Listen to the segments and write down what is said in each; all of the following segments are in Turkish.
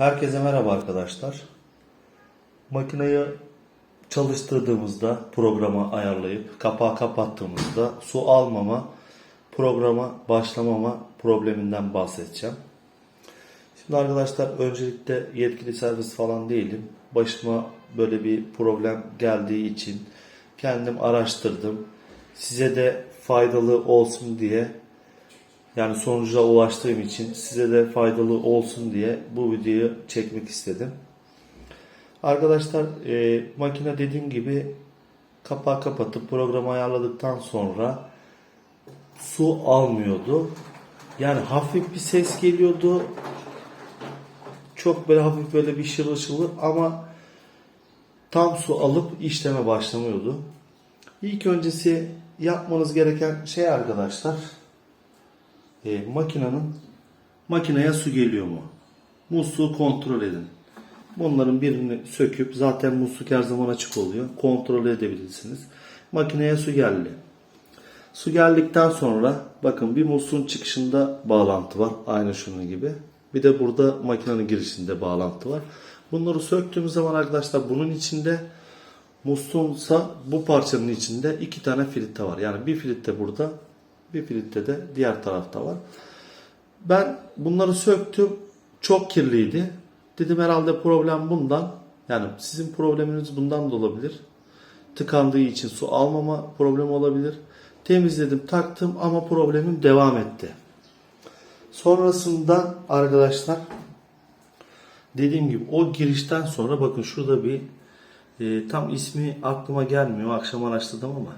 Herkese merhaba arkadaşlar. Makineyi çalıştırdığımızda programa ayarlayıp kapağı kapattığımızda su almama, programa başlamama probleminden bahsedeceğim. Şimdi arkadaşlar öncelikle yetkili servis falan değilim. Başıma böyle bir problem geldiği için kendim araştırdım. Size de faydalı olsun diye yani sonuca ulaştığım için size de faydalı olsun diye bu videoyu çekmek istedim. Arkadaşlar e, makine dediğim gibi kapağı kapatıp programı ayarladıktan sonra su almıyordu. Yani hafif bir ses geliyordu. Çok böyle hafif böyle bir şırıl şırıl ama tam su alıp işleme başlamıyordu. İlk öncesi yapmanız gereken şey arkadaşlar e, makinenin makineye su geliyor mu? Musluğu kontrol edin. Bunların birini söküp zaten musluk her zaman açık oluyor. Kontrol edebilirsiniz. Makineye su geldi. Su geldikten sonra bakın bir musluğun çıkışında bağlantı var. Aynı şunun gibi. Bir de burada makinenin girişinde bağlantı var. Bunları söktüğümüz zaman arkadaşlar bunun içinde musluğunsa bu parçanın içinde iki tane filtre var. Yani bir filtre burada, bir filtre de diğer tarafta var. Ben bunları söktüm. Çok kirliydi. Dedim herhalde problem bundan. Yani sizin probleminiz bundan da olabilir. Tıkandığı için su almama problemi olabilir. Temizledim, taktım ama problemim devam etti. Sonrasında arkadaşlar dediğim gibi o girişten sonra bakın şurada bir e, tam ismi aklıma gelmiyor. Akşam araştırdım ama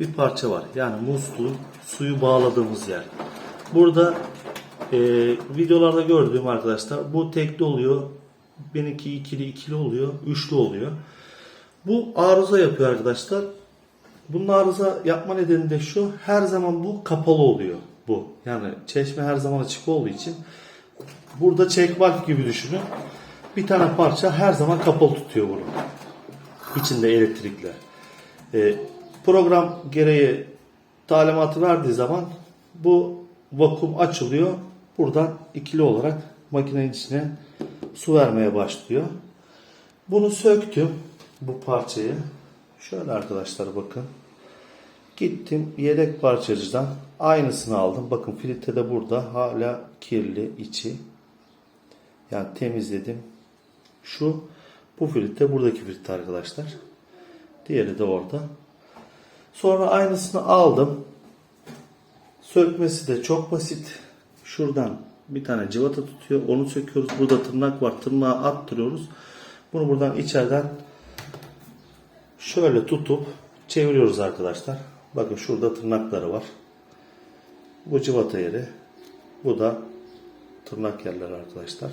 bir parça var. Yani musluğun suyu bağladığımız yer. Burada e, videolarda gördüğüm arkadaşlar bu tekli oluyor. Benimki ikili ikili oluyor. Üçlü oluyor. Bu arıza yapıyor arkadaşlar. Bunun arıza yapma nedeni de şu. Her zaman bu kapalı oluyor. Bu. Yani çeşme her zaman açık olduğu için burada çek valf gibi düşünün. Bir tane parça her zaman kapalı tutuyor bunu. İçinde elektrikle. E, program gereği talimatı verdiği zaman bu vakum açılıyor. Buradan ikili olarak makinenin içine su vermeye başlıyor. Bunu söktüm bu parçayı. Şöyle arkadaşlar bakın. Gittim yedek parçacıdan aynısını aldım. Bakın filtre de burada hala kirli içi. Yani temizledim. Şu bu filtre buradaki filtre arkadaşlar. Diğeri de orada. Sonra aynısını aldım. Sökmesi de çok basit. Şuradan bir tane cıvata tutuyor. Onu söküyoruz. Burada tırnak var. Tırnağı attırıyoruz. Bunu buradan içeriden şöyle tutup çeviriyoruz arkadaşlar. Bakın şurada tırnakları var. Bu cıvata yeri. Bu da tırnak yerleri arkadaşlar.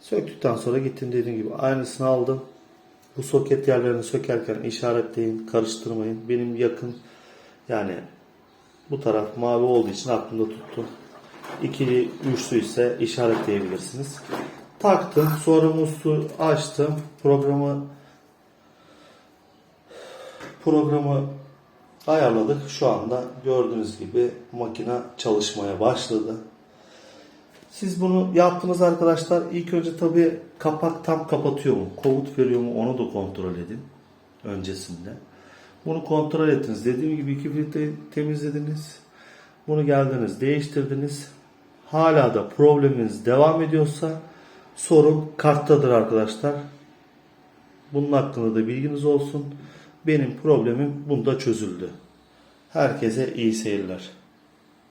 Söktükten sonra gittim dediğim gibi aynısını aldım. Bu soket yerlerini sökerken işaretleyin, karıştırmayın. Benim yakın yani bu taraf mavi olduğu için aklımda tuttum. İkili, üçlü ise işaretleyebilirsiniz. Taktım. Sonra musluğu açtım. Programı programı ayarladık. Şu anda gördüğünüz gibi makine çalışmaya başladı. Siz bunu yaptınız arkadaşlar. İlk önce tabi kapak tam kapatıyor mu? Komut veriyor mu? Onu da kontrol edin. Öncesinde. Bunu kontrol ettiniz. Dediğim gibi iki filtre temizlediniz. Bunu geldiniz değiştirdiniz. Hala da probleminiz devam ediyorsa sorun karttadır arkadaşlar. Bunun hakkında da bilginiz olsun. Benim problemim bunda çözüldü. Herkese iyi seyirler.